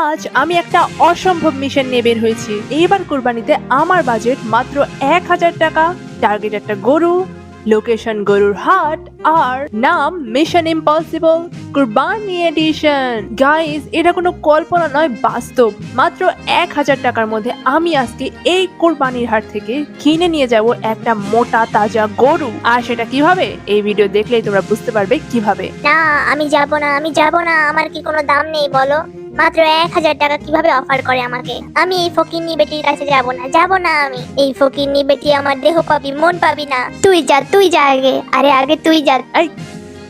আজ আমি একটা অসম্ভব মিশন নিয়ে বের হয়েছি। এইবার কোরবানিতে আমার বাজেট মাত্র এক হাজার টাকা। টার্গেট একটা গরু লোকেশন গরুর হাট, আর নাম mission impossible Qurbani edition guys এটা কোনো কল্পনা নয়, বাস্তব। মাত্র এক হাজার টাকার মধ্যে আমি আজকে এই কোরবানির হাট থেকে কিনে নিয়ে যাব একটা মোটা তাজা গরু। আর সেটা কীভাবে? এই ভিডিও দেখলেই তোমরা বুঝতে পারবে কীভাবে। না, আমি যাব না, আমি যাব না, আমার কি কোনো দাম নেই, বলো। মাত্র এক হাজার টাকা কীভাবে অফার করে আমাকে? আমি এই ফকিরনি বেটির কাছে যাব না যাব না আমি। এই ফকিরনি বেটি আমার দেহ পাবি, মন পাবি না। তুই যা তুই যা আগে। আরে, আগে তুই যা।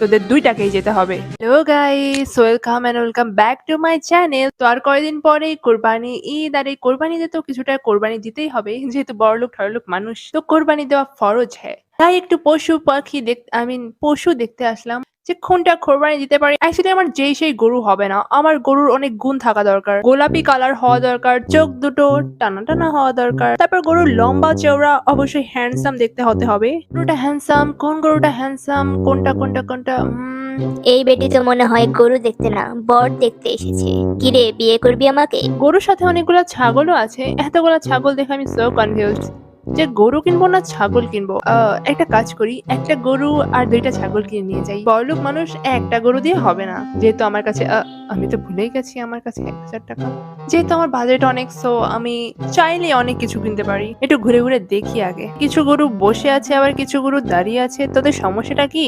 তোদের দুইটাকেই যেতে হবে। Hello guys welcome and welcome back to my channel তো আর কয়েকদিন পরে কোরবানি ঈদ, আর এই কোরবানিতে তো কিছুটা কোরবানি দিতেই হবে, যেহেতু বড়লোক ঠড়লোক মানুষ। তো কোরবানি দেওয়া ফরজ হ্যাঁ তাই একটু পশু পাখি দেখতে আই মিন পশু দেখতে আসলাম। যে কোনটা কোরবানি দিতে পারি অ্যাকচুয়ালি আমার যেই সেই গরু হবে না। আমার গরুর অনেক গুণ থাকা দরকার। গোলাপি কালার হওয়া দরকার চোখ দুটো টানা টানা হওয়া দরকার। তারপর গরুর লম্বা চওড়া অবশ্যই হ্যান্ডসাম দেখতে হতে হবে। গরুটা হ্যান্ডসাম কোন গরুটা হ্যান্ডসাম কোনটা কোনটা কোনটা? উম, এই বেটি তো মনে হয় গরু দেখতে না বর দেখতে এসেছে। কিরে বিয়ে করবি আমাকে? গরুর সাথে অনেকগুলো ছাগলও আছে। এতগুলো ছাগল দেখে আমি সো কনফিউজ যে গরু কিনবো না ছাগল কিনবো? একটা কাজ করি, একটা গরু আর দুইটা ছাগল কিনে নিয়ে যাই। বড়লোক মানুষ একটা গরু দিয়ে হবে না। যেহেতু আমার কাছে আমি তো ভুলেই গেছি আমার কাছে এক হাজার টাকা। যেহেতু আমার বাজেট অনেক সো আমি চাইলে অনেক কিছু কিনতে পারি। একটু ঘুরে ঘুরে দেখি আগে। কিছু গরু বসে আছে, আবার কিছু গরু দাঁড়িয়ে আছে। তোদের সমস্যাটা কি?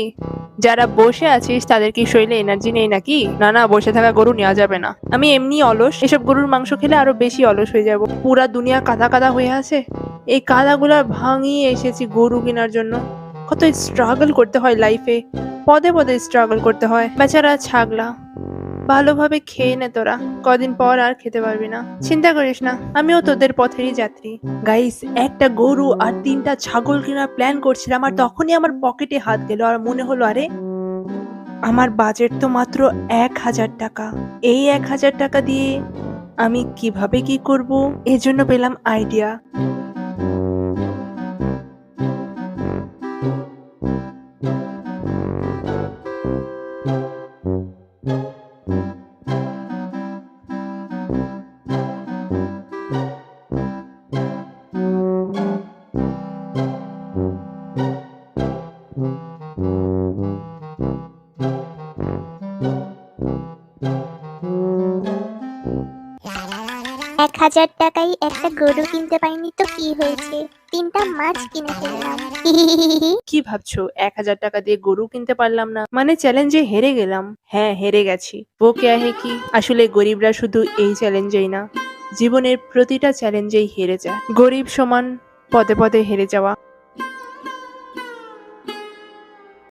যারা বসে আছিস তাদের কি শরীরে এনার্জি নেই নাকি? না না, বসে থাকা গরু নেওয়া যাবে না। আমি এমনি অলস। এসব গরুর মাংস খেলে আরও বেশি অলস হয়ে যাব। পুরা দুনিয়া কাদা কাদা হয়ে আছে। এই কাদাগুলা ভাঙিয়ে এসেছি গরু কেনার জন্য। কত স্ট্রাগল করতে হয় লাইফে পদে পদে স্ট্রাগল করতে হয়। বেচারা ছাগলা। ভালোভাবে খেয়ে নে তোরা। কদিন পর আর খেতে পারবি না। চিন্তা করিস না, আমিও তোদের পথেরই যাত্রী। গাইস একটা গরু আর তিনটা ছাগল কেনার প্ল্যান করছিলাম আর তখনই আমার পকেটে হাত গেল আর মনে হলো, আরে, আমার বাজেট তো মাত্র এক হাজার টাকা। এই এক হাজার টাকা দিয়ে আমি কীভাবে কি করব? এজন্য পেলাম আইডিয়া thank you এক হাজার টাকায় একটা গরু কিনতে পাইনি তো কি হয়েছে? তিনটা মাছ কিনে ফেললাম। কি ভাবছ? এক হাজার টাকা দিয়ে গরু কিনতে পারলাম না। মানে চ্যালেঞ্জে হেরে গেলাম। হ্যাঁ হেরে গেছি। ও কে কি? আসলে গরিবরা শুধু এই চ্যালেঞ্জেই না। জীবনের প্রতিটা চ্যালেঞ্জেই হেরে যায়। গরিব সমান পদে পদে হেরে যাওয়া।